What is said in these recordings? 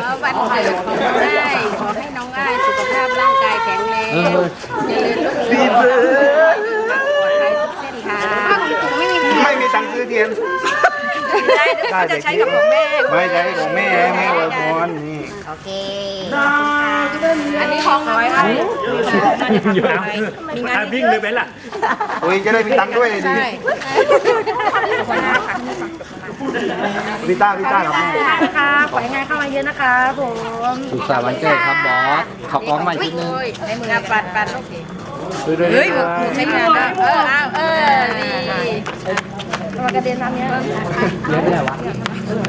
ขอวันเกิดของน้องอ้ขอให้น้องอ้สุขภาพร่างกายแข็งแรงเจริญรุ่งเรืองปลอดภัยทุกเส้นทาง ไม่มีตังค์ซื้อเทียน ได้เดี๋ยวเขาจะใช้กับของแม่ ไม่ใช่ของแม่แม่อวยพรนี่โอเคอันนี้ของน้อยค่ะอยู่แล้ววิ่งเลยไหมล่ะโอ้ยจะได้มีตังค์ด้วยดิ ใช่คนหน้าค่ะพี่ต้าพี่ต้าครับนะคะขอยังไงเข้ามาเยอะนะคะผมสุขสันต์วันเกิดครับบอสขอกล้องใหม่ทีนึงในมือปัดปัดโอเคด้วยด้วยเฮ้ยหนูใช้งานได้เออเอาเออดี ตัวกระเด็นน้ำเนี้ยเลี้ยงอะไรวะ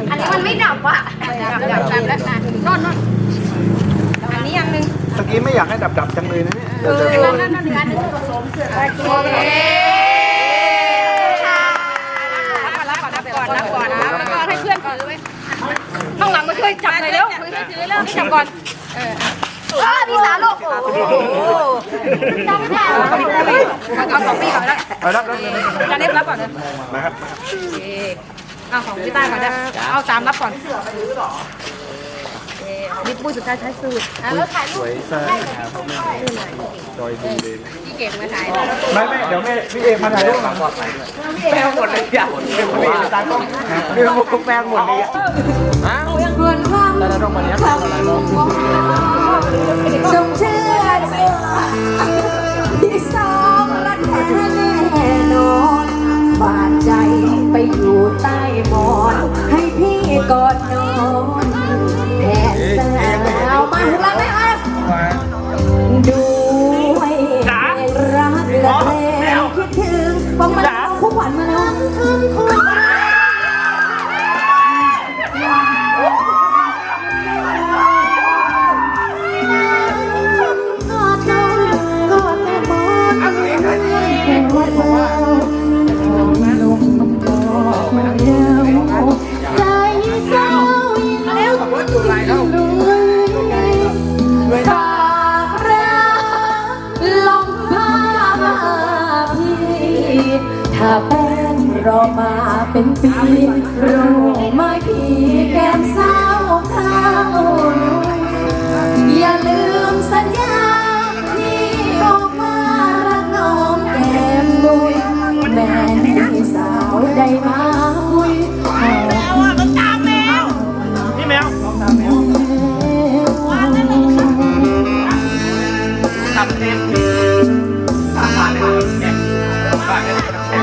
อันนี้มันไม่ดับว่ะดับดับดับแล้วนะนอนนอนอันนี้อย่างหนึ่งตะกี้ไม่อยากให้ดับดับๆจังเลยนะเนี่ยเอเดี๋ยวอจะโดนนั่นนั่นอันนึงผสมโอเครับก่อนรับก่อนรับก่อนรับก่อนแล้วก็ให้เพื่อนถือไว้ข้างหลังมาช่วยจับหน่อยเร็วมือถือเร็วจับก่อนเออ พี่สาวลูกโอ้โหจับได้เอาของพี่ก่อนแล้วเอารับรับจะเล็บรับก่อนเลยนะครับโอเคเอาของพี่ต้าก่อนนะเอาสามรับก่อนบิ๊กปุ้ยสุดท้ายใช้สูตรแล้วถ่ายรูปสวยซ่าครับจอยดีเลยพี่เก่งมาถ่ายไม่ไม่เดี๋ยวแม่พี่เอกมาถ่ายรูปหลังก่อนแป้งหมดเลยอะเดี๋ยวพี่เอกตากล้องเดี๋ยวพวกแป้งหมดเลยอะแล้วเราต้องมาเลี้ยงอะไรบ้าง ถ้าแป้งรอมาเป็นปี หรอกฝากรักล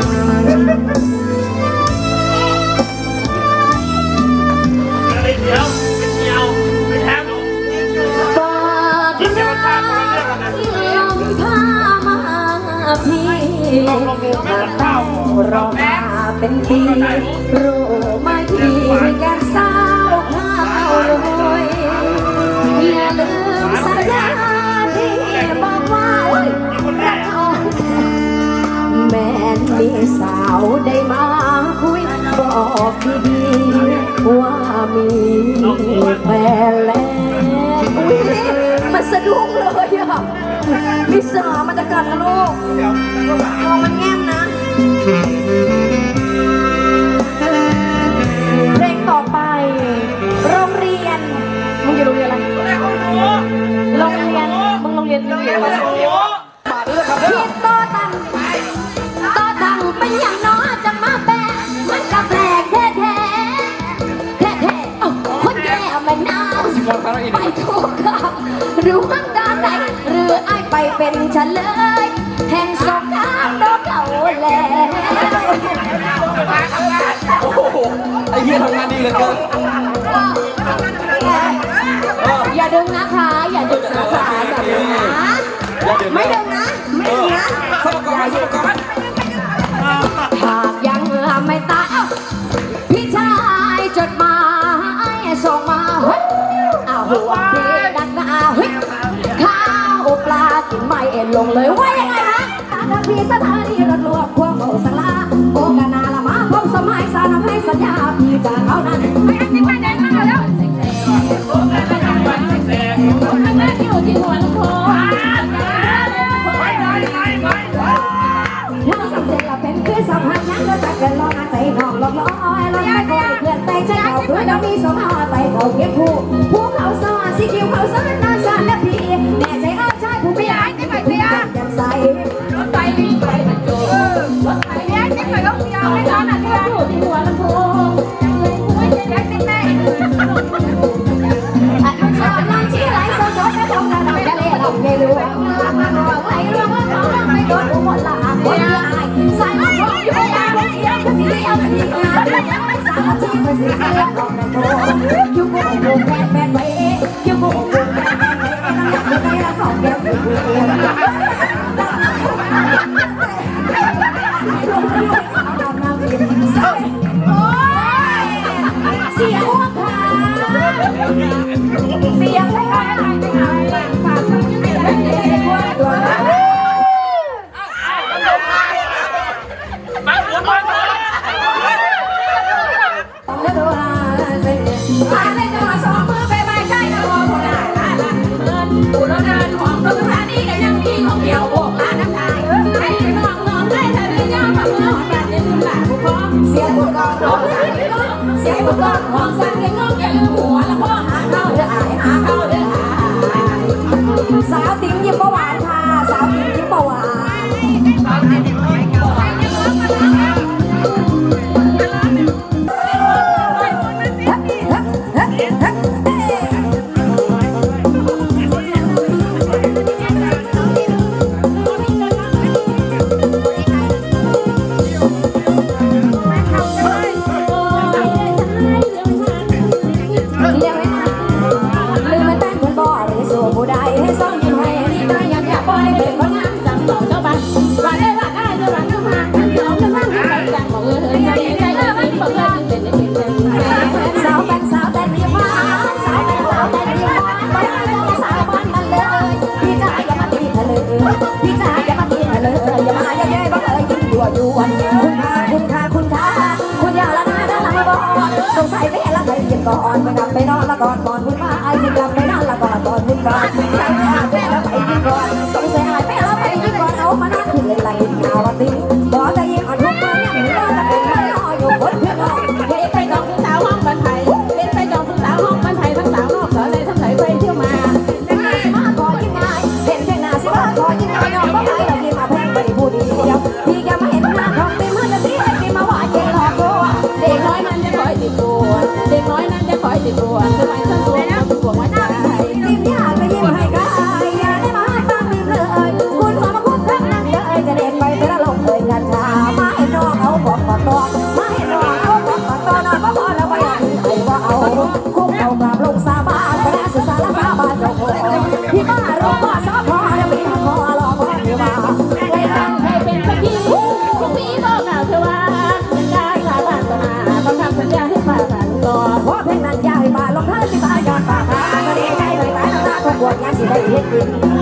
มพามาพี่ถ้าต้องราเป็นปีรู้ไหมพี่แก ม่มีสาวได้มาคุยบอกดีๆว่ามีแฟนแล้วอุ๊ยมันสะดุ้งเลยอะมีเสือมันจะกัดนะลูกมองมันแง้มนะานไปถูกกับหรือมันดานใดหรือไอายไปเป็นเฉลย แห่งสงครามโดนเก่าแล้วโอ้โหไอ้เหี้ยทำงานดีเหลือเกินอย่าดึงนะคะ อย่าดึงนะคะอย่าดึงนะ อย่าดึงนะ ไม่ดึงนะ ไม่ดึงนะ สมกรสมกร ไม่เอ็นลงเลยว่ายังไงนะตาทางพี่สถานีรถลวกควงโอสังลาโอกานาละมาพบสมัยสารให้สัญญาพี่จะเขานั้นไม่อันนี้ไม่ได้มาแล้วอยู่ที่หัวลำโพงเราสังเกตเราเป็นคือสัมพันธ์ยังเราจะเกินรอนใจน้องลองลอยลอยไม่คอยเพื่อนแต่งใจเขาด้วยเรามีสมหอไตเขาเก็บผู้ผู้เขาสอนสีคิวเขาสอน Amém. ก็อ่อนไปกับไปนอนละก่อนตอนบุญมาไอ้ที่กลับไปนอนละก่อนตอนบุญก่อน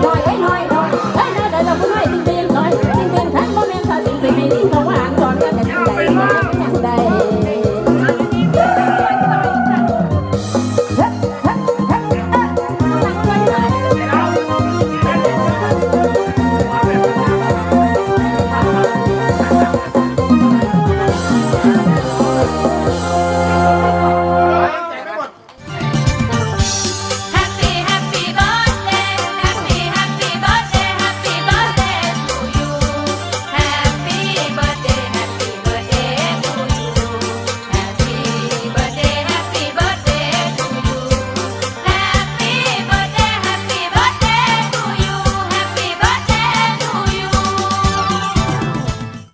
ลอยไว้ลอย